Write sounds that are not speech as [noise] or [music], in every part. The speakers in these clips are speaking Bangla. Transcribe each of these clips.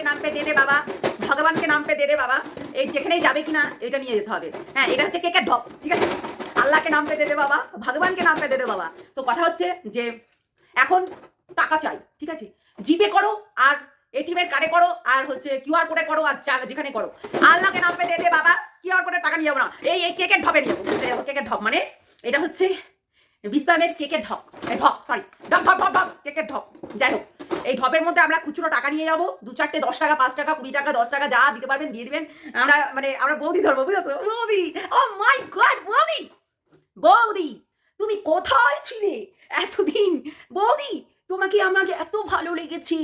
के नाम पे दे दे বাবা ভগবানকে নাম পে দে দে বাবা এই যেখানেই যাবে কিনা এটা নিয়ে যেতে হবে হ্যাঁ এটা হচ্ছে কেকের ঢপ ঠিক আছে আল্লাহকে নাম পে দে দে বাবা ভগবানকে নাম পে দে দে বাবা তো কথা হচ্ছে যে এখন টাকা চাই ঠিক আছে জিপে করো আর এটিএম এর কার্ডে করো আর হচ্ছে কিউআর কোডে করো আর যা যেখানে করো আল্লাহকে নাম পে দে দে বাবা কিউআর কোডে টাকা নিয়ে যাবো না এই এই কেকের ঢপে নিয়ে যাবো বুঝতে যাবো কেকের ঢপ মানে এটা হচ্ছে বিশ্রামের কেকের ঢপ, এই ঢপ সরি ঢপ ঢপ ঢপ ঢপ, কেকের ঢপ। যাই হোক, এই ঢপের মধ্যে আমরা খুচরো টাকা নিয়ে যাব। দু চারটে, দশ টাকা, পাঁচ টাকা, কুড়ি টাকা, দশ টাকা, যা দিতে পারবেন, দিয়ে দিবেন। আমরা মানে আমরা বৌদি ধরবো, বুঝেছ? বৌদি ও মাই গড বৌদি! বৌদি, তুমি কোথায় ছিলে এতদিন? বৌদি, তোমাকে আমার এত ভালো লেগেছে।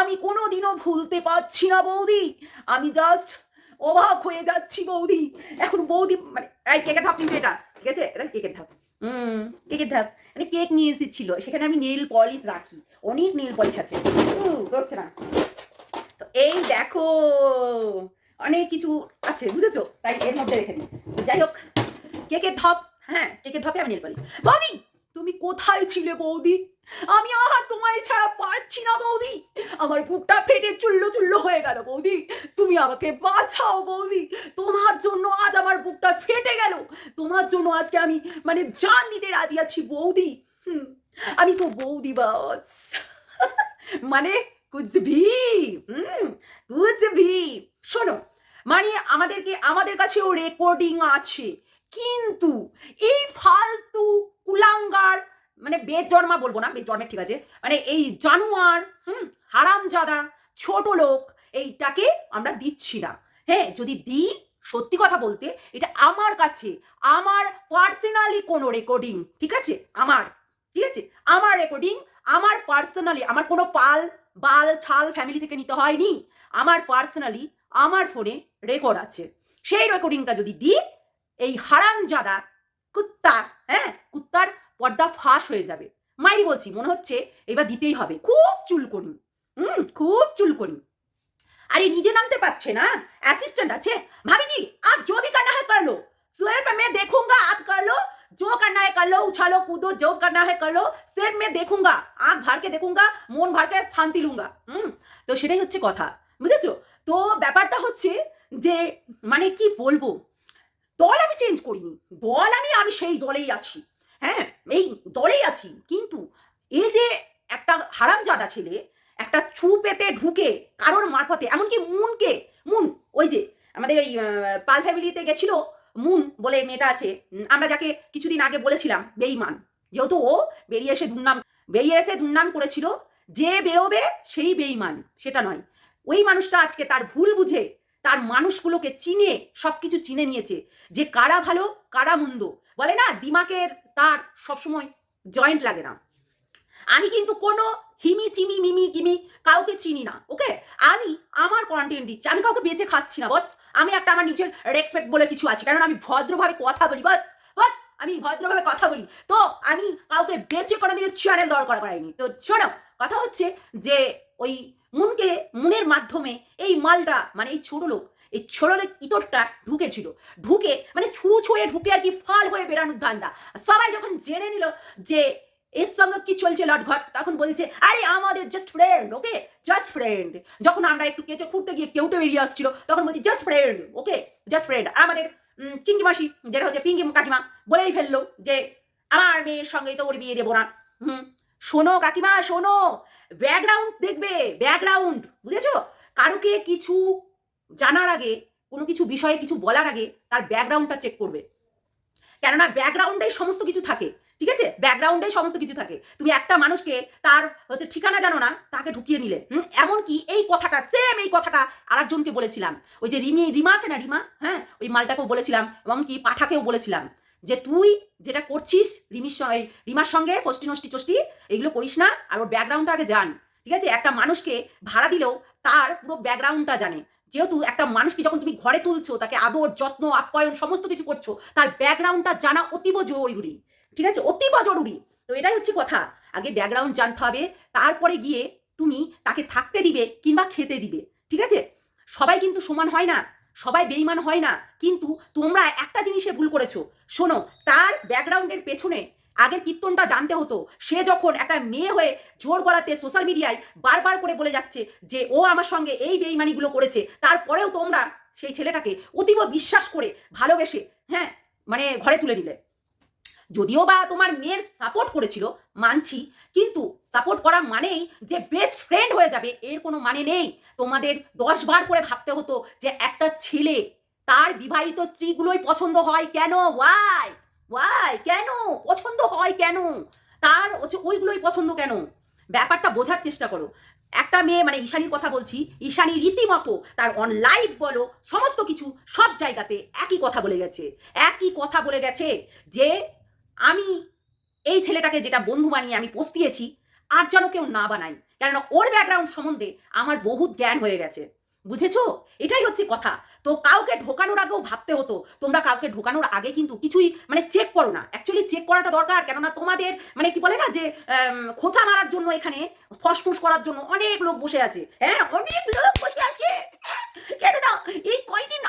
আমি কোনোদিনও ভুলতে পারছি না, বৌদি। আমি জাস্ট অবাক হয়ে যাচ্ছি, বৌদি। এখন বৌদি মানে এই কেকের ঢাপ কিন্তু এটা, ঠিক আছে? এটা কেকের ঢাপ। হুম কেকের ধাপ মানে কেক নিয়ে এসেছিল, সেখানে আমি নেল পলিশ রাখি, অনেক নেল পলিশ আছে। হচ্ছে না। তো এই দেখো, অনেক কিছু আছে, বুঝেছ? তাই এর মধ্যে রেখে দিই। যাই হোক, কেকের ঢপ হ্যাঁ কেকের ঢপে আমি নেল পলিশ। বৌদি, তুমি কোথায় ছিলে বৌদি? আমি আর তোমায় ছাড়া পারছি না বৌদি। আমার বুকটা ফেটে চুল্লো চুল্লো হয়ে গেল বৌদি। তুমি আমাকে বাঁচাও বৌদি। তোমার জন্য আজ আমার বুকটা ফেটে গেল। তোমার জন্য আজকে আমি মানে জান দিতে রাজি আছি বৌদি। হুম, আমি তো বৌদি বাস। মানে কুছ ভি হুম কুছ শোনো মানে আমাদেরকে আমাদের কাছেও রেকর্ডিং আছে। কিন্তু এই ফালতু কুলাঙ্গার মানে বেজন্মা বলব না বেজন্মের ঠিক আছে। মানে এই জানোয়ার, হুম, হারামজাদা, ছোট লোক, এইটাকে আমরা দিচ্ছি না। হ্যাঁ যদি দিই, সত্যি কথা বলতে, এটা আমার কাছে, আমার পার্সোনালি কোনো রেকর্ডিং ঠিক আছে? আমার, ঠিক আছে? আমার রেকর্ডিং আমার পার্সোনালি আমার কোনো পাল, বাল, ছাল ফ্যামিলি থেকে নিতে হয়নি। আমার পার্সোনালি আমার ফোনে রেকর্ড আছে। সেই রেকর্ডিংটা যদি দিই, এই হারামজাদা কুত্তা হ্যাঁ কুত্তার পর্দা ফাঁস হয়ে যাবে মাইরি বলছি মনে হচ্ছে এবার দিতেই হবে খুব চুলকনি হুম খুব চুলকনি আরে নিজে নামতে পারছে না অ্যাসিস্ট্যান্ট আছে भाभी जी आप जो भी करना है कर लो सुर पे मैं देखूंगा आप कर लो जो करना है कर लो उछालो कूदो जो करना है कर लो সেট मैं देखूंगा आंख भर के देखूंगा মন ভর কে শান্তি লুঙ্গা হুম তো সেটাই হচ্ছে কথা বুঝেছো তো ব্যাপারটা হচ্ছে যে মানে কি বলবো দল আমি চেঞ্জ করিনি দল আমি আমি সেই দলেই আছি হ্যাঁ এই দলেই আছি। কিন্তু এই যে একটা হারামজাদা ছেলে, একটা ছু পেতে ঢুকে কারোর মারফতে, এমনকি মুনকে, মুন, ওই যে আমাদের ওই পাল ফ্যামিলিতে গেছিল, মুন বলে মেয়েটা আছে, আমরা যাকে কিছুদিন আগে বলেছিলাম, বেইমান। যেহেতু ও বেরিয়ে এসে দুর্নাম, বেরিয়ে এসে দুর্নাম করেছিল, যে বেরোবে সেই বেইমান, সেটা নয়। ওই মানুষটা আজকে তার ভুল বুঝে, তার মানুষগুলোকে চিনে সব কিছু চিনে নিয়েছে, যে কারা ভালো, কারা মন্দ। বলে না, দিমাকের তার সবসময় জয়েন্ট লাগে না। আমি কিন্তু কোনো হিমি চিমি মিমি কিমি কাউকে চিনি না ওকে আমি আমার কন্টেন্ট দিচ্ছি, আমি কাউকে বেঁচে খাচ্ছি না বস আমি একটা আমার নিজের রেসপেক্ট বলে কিছু আছে কারণ আমি ভদ্রভাবে কথা বলি বস বস আমি ভদ্রভাবে কথা বলি। তো আমি কাউকে বেঁচে কোনো দিনের চ্যানেল দরকার করাইনি তো শোনো, কথা হচ্ছে যে ওই মুনকে, মুনের মাধ্যমে এই মালটা মানে এই ছোট লোক এই ছোট লোক ইতরটা ঢুকেছিল। ঢুকে মানে ছু ছুঁয়ে ঢুকে আর কি ফাল হয়ে বেরানোর ধান্দা। সবাই যখন জেনে নিল যে এর সঙ্গে কি চলছে লটঘট, তখন বলছে, আরে আমাদের just friend okay just friend যখন আমরা একটু কেচে খুঁড়তে গিয়ে কেউটে বেরিয়ে আসছিল, তখন বলছি just friend okay just friend আমাদের চিঙ্কি মাসি, যেটা হচ্ছে পিঙ্কি কাকিমা, বলেই ফেলল যে, আমার মেয়ের সঙ্গে তো ওর বিয়ে দেবো না। হুম, শোনো কাকিমা, শোনো ব্যাকগ্রাউন্ড দেখবে ব্যাকগ্রাউন্ড বুঝেছ? কারুকে কিছু জানার আগে, কোনো কিছু বিষয়ে কিছু বলার আগে তার ব্যাকগ্রাউন্ডটা চেক করবে। কেননা ব্যাকগ্রাউন্ডে সমস্ত কিছু থাকে, ঠিক আছে? ব্যাকগ্রাউন্ডে সমস্ত কিছু থাকে। তুমি একটা মানুষকে তার হচ্ছে ঠিকানা জানো না, তাকে ঢুকিয়ে নিলে। এমনকি এই কথাটা সেম এই কথাটা আরেকজনকে বলেছিলাম। ওই যে রিমি, রিমা আছে না রিমা? হ্যাঁ? ওই মালটাকেও বলেছিলাম, এমনকি পাঠাকেও বলেছিলাম যে তুই যেটা করছিস রিমির সঙ্গে রিমার সঙ্গে, ফষ্টি নষ্টি চষ্টি, এগুলো করিস না, আর ওর ব্যাকগ্রাউন্ডটা আগে জান। ঠিক আছে? একটা মানুষকে ভাড়া দিলেও তার পুরো ব্যাকগ্রাউন্ডটা জানে। যেহেতু একটা মানুষকে যখন তুমি ঘরে তুলছো, তাকে আদর, যত্ন, আপ্যায়ন সমস্ত কিছু করছ, তার ব্যাকগ্রাউন্ডটা জানা অতীব জরুরি। ঠিক আছে? অতীব জরুরি। তো এটাই হচ্ছে কথা। আগে ব্যাকগ্রাউন্ড জানতে হবে, তারপরে গিয়ে তুমি তাকে থাকতে দিবে কিংবা খেতে দিবে। ঠিক আছে? সবাই কিন্তু সমান হয় না, সবাই বেইমান হয় না। কিন্তু তোমরা একটা জিনিসে ভুল করেছ। শোনো, তার ব্যাকগ্রাউন্ডের পেছনে আগের কীর্তনটা জানতে হতো। সে যখন একটা মেয়ে হয়ে জোর গলাতে সোশ্যাল মিডিয়ায় বারবার করে বলে যাচ্ছে যে, ও আমার সঙ্গে এই বেইমানিগুলো করেছে, তারপরেও তোমরা সেই ছেলেটাকে অতীব বিশ্বাস করে ভালোবেসে হ্যাঁ মানে ঘরে তুলে নিলে। যদিও বা তোমার মেয়ের সাপোর্ট করেছিল, মানছি, কিন্তু সাপোর্ট করা মানেই যে বেস্ট ফ্রেন্ড হয়ে যাবে, এর কোনো মানে নেই। তোমাদের দশ বার করে ভাবতে হতো যে একটা ছেলে, তার বিবাহিত স্ত্রীগুলোই পছন্দ হয় কেন? ওয়াই ওয়াই কেন? পছন্দ হয় কেন? তার হচ্ছে ওইগুলোই পছন্দ কেন? ব্যাপারটা বোঝার চেষ্টা করো। একটা মেয়ে মানে ঈশানীর কথা বলছি, ঈশানী রীতিমতো তার অন লাইভ বলো, সমস্ত কিছু সব জায়গাতে একই কথা বলে গেছে। একই কথা বলে গেছে যে আমি এই ছেলেটাকে যেটা বন্ধু বানিয়ে আমি পোস্তিয়েছি আর যেন কেউ না বানাই কেননা ওর ব্যাকগ্রাউন্ড সম্বন্ধে আমার বহুত জ্ঞান হয়ে গেছে। বুঝেছ? এটাই হচ্ছে কথা। তো কাউকে ঢোকানোর আগেও ভাবতে হতো। তোমরা কাউকে ঢোকানোর আগে কিন্তু কিছুই মানে চেক করো না। অ্যাকচুয়ালি চেক করাটা দরকার, কেননা তোমাদের মানে কি বলে না যে খোঁচা মারার জন্য এখানে, ফসফুস করার জন্য অনেক লোক বসে আছে। হ্যাঁ অনেক লোক বসে আছে। কেননা এই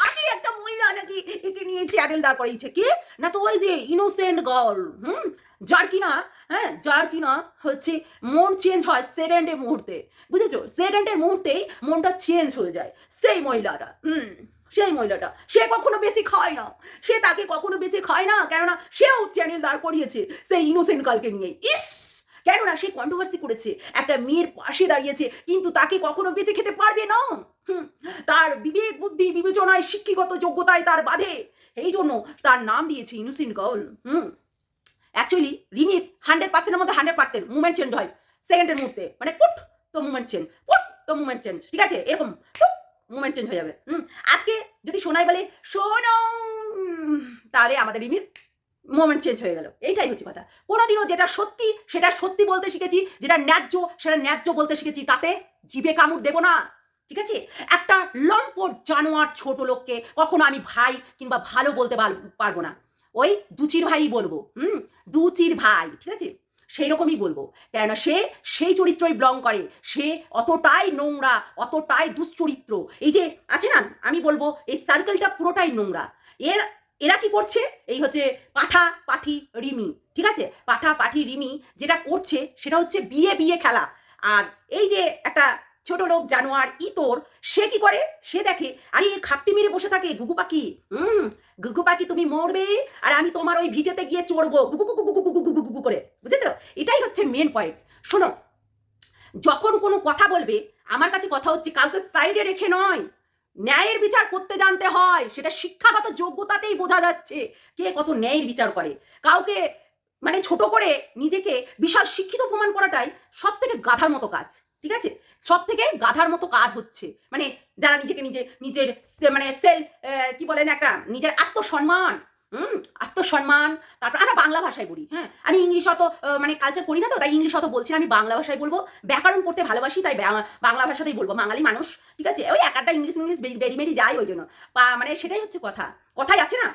আগে একটা মহিলা নাকি একে নিয়ে চ্যানেল দাঁড় কে? না তো ওই যে ইনোসেন্ট গার্ল হুম? যার কিনা হ্যাঁ যার কিনা হচ্ছে মন চেঞ্জ হয় সেকেন্ডের মুহূর্তে। বুঝেছ? সেকেন্ডের মুহূর্তেই মনটা চেঞ্জ হয়ে যায় সেই মহিলাটা, হুম, সেই মহিলাটা। সে কখনো বেশি খায় না। সে তাকে কখনো বেঁচে খায় না, কেননা সেও চ্যানেল দাঁড় করিয়েছে সেই ইনোসেন্ট কালকে নিয়ে ইস! কেননা সে কন্ট্রোভার্সি করেছে। একটা মেয়ের পাশে দাঁড়িয়েছে, কিন্তু তাকে কখনো বেঁচে খেতে পারবে না। তার বিবেক, বুদ্ধি, বিবেচনায় শিক্ষিগত যোগ্যতায় তার বাধে। এই জন্য তার নাম দিয়েছে ইনোসেন্ট গার্ল হুম। অ্যাকচুয়ালি রিমির হান্ড্রেড পার্সেন্টের মধ্যে হান্ড্রেড পার্সেন্ট মুভমেন্ট চেঞ্জ হয়। সেকেন্ডের মুহূর্তে মানে পুট, তো মুভমেন্ট চেঞ্জ পুট, তো মুভমেন্ট চেঞ্জ ঠিক আছে? এরকম মুভমেন্ট চেঞ্জ হয়ে যাবে, হুম। আজকে যদি সোনাই বলে শোনো তাহলে আমাদের রিমির মোমেন্ট চেঞ্জ হয়ে গেল। এইটাই হচ্ছে কথা। কোনোদিনও যেটা সত্যি, সেটা সত্যি বলতে শিখেছি, যেটা ন্যায্য, সেটা ন্যায্য বলতে শিখেছি, তাতে জিভে কামড় দেবো না। ঠিক আছে? একটা লম্পট জানোয়ার ছোট লোককে কখনো আমি ভাই কিংবা ভালো বলতে পার- পারব না। ওই দুচির ভাই বলব, হুম? দুচির ভাই, ঠিক আছে? সেই রকমই বলব। কেননা সে সেই চরিত্রই ব্লং করে। সে অতটাই নোংরা, অতটাই দুশ্চরিত্র। এই যে, আছে না? আমি বলব, এই সার্কেলটা পুরোটাই নোংরা। এর এরা কি করছে? এই হচ্ছে পাঠা পাঠি রিমি, ঠিক আছে? পাঠা পাঠি রিমি যেটা করছে সেটা হচ্ছে বিয়ে বিয়ে খেলা। আর এই যে একটা ছোট লোক জানোয়ার ইতর, সে কি করে? সে দেখে, আরে এ খাপটি মেরে বসে থাকে, ঘুঘু পাখি। হুম, ঘুঘু পাখি তুমি মরবে আর আমি তোমার ওই ভিটেতে গিয়ে চড়বো। গুগু গুগু গুগু গুগু গুগু গুগু করে, বুঝেছ? এটাই হচ্ছে মেন পয়েন্ট শোনো, যখন কোনো কথা বলবে, আমার কাছে কথা হচ্ছে কাউকে সাইডে রেখে নয়। ন্যায়ের বিচার করতে জানতে হয়। সেটা শিক্ষাগত যোগ্যতাতেই বোঝা যাচ্ছে। কে কত ন্যায়ের বিচার করে? কাউকে মানে ছোট করে নিজেকে বিশাল শিক্ষিত প্রমাণ করাটাই সব থেকে গাধার মতো কাজ। ঠিক আছে? সব থেকে গাধার মতো কাজ হচ্ছে। মানে যারা নিজেকে নিজে নিজের মানে সেল কি বলেন একটা? নিজের আত্মসম্মান। হুম? আত্মসম্মান। তারপর আমরা বাংলা ভাষায় বলি হ্যাঁ? আমি ইংলিশ অত মানে কালচার করি না তো, তাই ইংলিশ অত বলছি আমি বাংলা ভাষায় বলব। ব্যাকরণ পড়তে ভালোবাসি, তাই বাংলা ভাষাতেই বলব। বাঙালি মানুষ। ঠিক আছে? ওই একটা ইংলিশ ইংলিশ বেরি মেরি যায় ওই জন্য। মানে সেটাই হচ্ছে কথা। কথাই আছে না?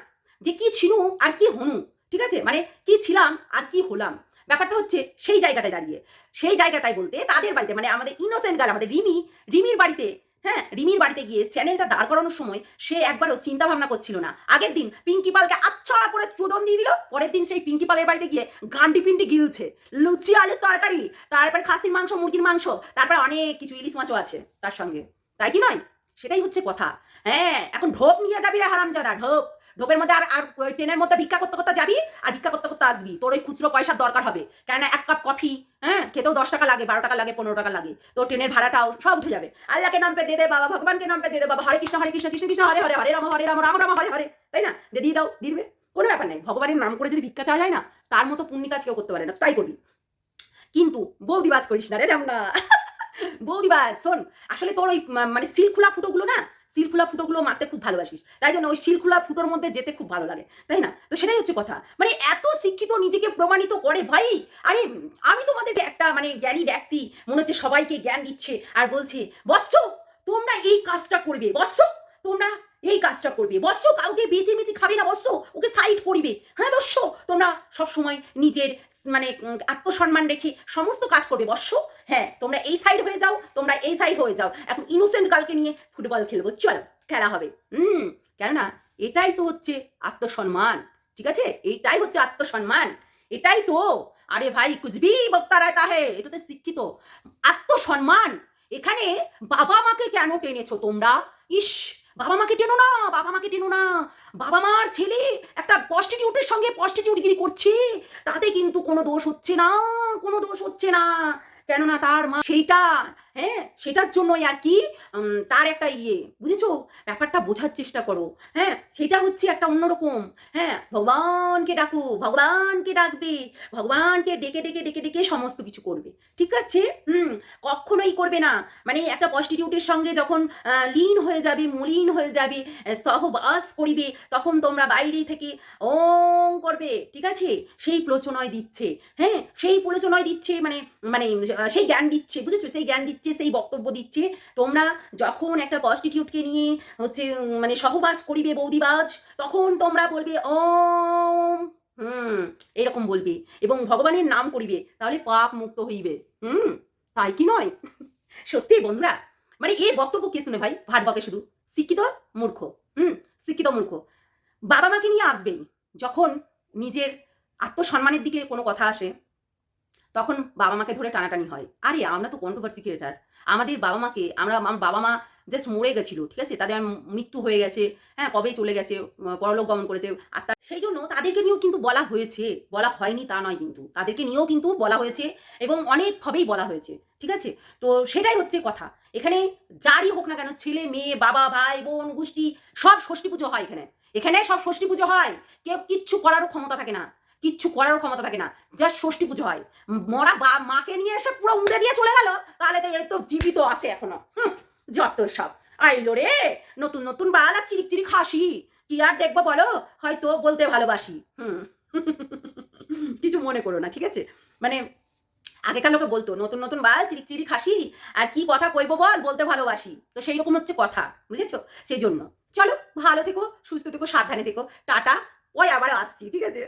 যে কি ছিনু আর কি হনু, ঠিক আছে? মানে কি ছিলাম আর কি হলাম। ব্যাপারটা হচ্ছে সেই জায়গাটায় দাঁড়িয়ে। সেই জায়গাটায় বলতে তাদের বাড়িতে মানে আমাদের ইনোসেন্ট গার্ল আমাদের রিমি, রিমির বাড়িতে হ্যাঁ রিমির বাড়িতে গিয়ে চ্যানেলটা দাঁড় করানোর সময় সে একবারও চিন্তা ভাবনা করছিল না। আগের দিন পিঙ্কি পালকে আচ্ছা করে চোদন দিয়ে দিল, পরের দিন সেই পিঙ্কি পালের বাড়িতে গিয়ে গান্ডি পিন্ডি গিলছে। লুচি, আলুর তরকারি, তারপরে খাসির মাংস, মুরগির মাংস, তারপরে অনেক কিছু ইলিশ মাছও আছে তার সঙ্গে। তাই কি নয়? সেটাই হচ্ছে কথা। হ্যাঁ এখন ঢোপ নিয়ে যাবি রে হারামজাদা, ঢোপ। ঢোপের মধ্যে আর আর ট্রেনের মধ্যে ভিক্ষা করতে করতে যাবি আর ভিক্ষা করতে করতে আসবি। তোর ওই খুচরো পয়সার দরকার হবে। কেননা এক কাপ কফি হ্যাঁ খেতেও দশ টাকা লাগে, বারো টাকা লাগে, পনেরো টাকা লাগে। তোর ট্রেনের ভাড়াটাও সব উঠে যাবে। আল্লাহকে নাম পে দে দে বাবা, ভগবানকে নাম পে দে দে বাবা। হরে কৃষ্ণ হরে কৃষ্ণ কৃষ্ণ কৃষ্ণ, হরে হরে হরে রাম হরে রাম রাম রাম, হরে হরে। তাই না? দে দিয়ে দাও দিবে। কোনো ব্যাপার নেই। ভগবানের নাম করে যদি ভিক্ষা চাওয়া যায় না, তার মতো পুণ্যি কাজ কেউ করতে পারে না। তাই করবি। কিন্তু বৌদিবাজ করিস না রে রাম না বৌদিবাজ শোন, আসলে তোর ওই মানে সিল খোলা ফুটোগুলো না সিল খোলা ফুটোগুলো মারতে খুব ভালোবাসিস। তাই জন্য ওই সিল খোলা ফুটোর মধ্যে যেতে খুব ভালো লাগে, তাই না? তো সেটাই হচ্ছে কথা। মানে এত শিক্ষিত নিজেকে প্রমাণিত করে ভাই। আরে, আমি তোমাদের একটা মানে জ্ঞানী ব্যক্তি, মনে হচ্ছে সবাইকে জ্ঞান দিচ্ছে আর বলছে বৎস তোমরা এই কাজটা করবে বৎস তোমরা এই কাজটা করবে বৎস কাউকে বেঁচে মেচে খাবে না বৎস ওকে সাইড করিবে। হ্যাঁ বৎস তোমরা সবসময় নিজের মানে আত্মসম্মান রেখে সমস্ত কাজ করবে বৎস হ্যাঁ তোমরা এই সাইড হয়ে যাও, তোমরা এই সাইড হয়ে যাও। এখন ইনোসেন্ট কালকে নিয়ে ফুটবল খেলব। চলো, খেলা হবে। হুম, কেননা এটাই তো হচ্ছে আত্মসম্মান, ঠিক আছে? এটাই হচ্ছে আত্মসম্মান, এটাই তো, আরে ভাই কুচবি বক্তা রায়তা হে এটা তো শিক্ষিত। আত্মসম্মান, এখানে বাবা মাকে কেন টেনেছো তোমরা? ইস, বাবা মাকে টেনো না, বাবা মাকে টেনো না। বাবা মার ছেলে একটা প্রস্টিটিউটের সঙ্গে প্রস্টিটিউটগিরি করছে, তাতে কিন্তু কোনো দোষ হচ্ছে না, কোনো দোষ হচ্ছে না। কেননা তার মা সেইটা হ্যাঁ সেটার জন্যই আর কি তার একটা ইয়ে বুঝেছ? ব্যাপারটা বোঝার চেষ্টা করো। হ্যাঁ সেটা হচ্ছে একটা অন্যরকম। হ্যাঁ ভগবানকে ডাকো, ভগবানকে ডাকবে, ভগবানকে ডেকে ডেকে ডেকে ডেকে সমস্ত কিছু করবে। ঠিক আছে? হুম, কখনোই করবে না। মানে একটা প্রস্টিটিউটের সঙ্গে যখন লীন হয়ে যাবে, মলিন হয়ে যাবে, সহবাস করিবে, তখন তোমরা বাইরে থেকে ওং করবে। ঠিক আছে? সেই প্রচনয় দিচ্ছে। হ্যাঁ সেই প্রচনয় দিচ্ছে মানে মানে সেই জ্ঞান দিচ্ছে, বুঝেছ? সেই জ্ঞান দিচ্ছে। সেই বক্তব্য দিচ্ছে। তোমরা যখন একটা প্রস্টিটিউটকে নিয়ে হচ্ছে মানে সহবাস করিবে বৌদিবাজ, তখন তোমরা বলবে, ওম! হুম, এরকম বলবে এবং ভগবানের নাম করিবে, তাহলে পাপ মুক্ত হইবে। হুম, তাই কি নয়? [laughs] সত্যি বন্ধুরা মানে এর বক্তব্য কে শুনে ভাই? ভাট বকে শুধু। শিক্ষিত মূর্খ, হুম, শিক্ষিত মূর্খ। বাবা মাকে নিয়ে আসবেই, যখন নিজের আত্মসম্মানের দিকে কোনো কথা আসে। তখন বাবা মাকে ধরে টানাটানি হয়। আরে, আমরা তো কন্ট্রোভার্সি ক্রিয়েটার আমাদের বাবা মাকে, আমরা, আমার বাবা মা জাস্ট মরে গেছিল, ঠিক আছে? তাদের মৃত্যু হয়ে গেছে হ্যাঁ কবেই চলে গেছে পরলোক গমন করেছে। আর সেই জন্য তাদেরকে নিয়েও কিন্তু বলা হয়েছে, বলা হয়নি তা নয় কিন্তু। তাদেরকে নিয়েও কিন্তু বলা হয়েছে এবং অনেকভাবেই বলা হয়েছে, ঠিক আছে? তো সেটাই হচ্ছে কথা। এখানে যারই হোক না কেন, ছেলে, মেয়ে, বাবা, ভাই, বোন, গোষ্ঠী, সব ষষ্ঠী পুজো হয় এখানে। এখানে সব ষষ্ঠী পুজো হয়। কেউ কিচ্ছু করারও ক্ষমতা থাকে না। কিচ্ছু করারও ক্ষমতা থাকে না। জাস্ট ষষ্ঠী পুজো হয়। মরা বা মাকে নিয়ে এসে পুরো উড়ে দিয়ে চলে গেল। তাহলে তো জীবিত আছে এখনও। যত সব। আইলো রে, নতুন নতুন বাল আর চিরিক চিরিক হাসি কি আর দেখব বলো? হয়তো বলতে ভালোবাসি। হুম। কিছু মনে করো না, ঠিক আছে? মানে আগেকার লোকে বলতো, নতুন নতুন বাল চিরিক চিরিক হাসি আর কি কথা কইবো বল, বলতে ভালোবাসি। তো সেই রকম হচ্ছে কথা, বুঝেছ? সেই জন্য। চলো, ভালো থেকো, সুস্থ থেকো, সাবধানে থেকো। টাটা। পরে আবার আসছি ঠিক আছে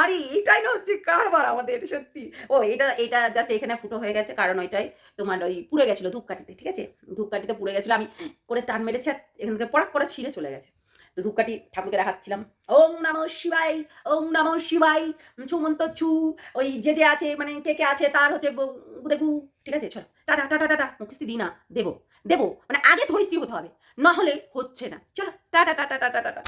আরে এইটাই না হচ্ছে কারবার আমাদের সত্যি ও এটা এটা জাস্ট এখানে ফুটো হয়ে গেছে কারণ ওইটাই তোমার ওই পুড়ে গেছিল ধূপকাঠিতে ঠিক আছে ধূপকাঠিতে পুড়ে গেছিল আমি করে টান মেরেছি আর এখান থেকে পড়াক করে ছিঁড়ে চলে গেছে তো ধূপকাঠি ঠাকুরকে দেখাচ্ছিলাম ওম নম শিবাই ওম নম শিবাই সুমন্ত ছু ওই যে যে আছে মানে কে কে আছে তার হচ্ছে দেখু ঠিক আছে চলো টাটা টাটা টাটা মুখস্থি দিই না দেবো দেবো মানে আগে ধরিত্রী হতে হবে না হলে হচ্ছে না চলো টাটা টাটা টাটা টাটা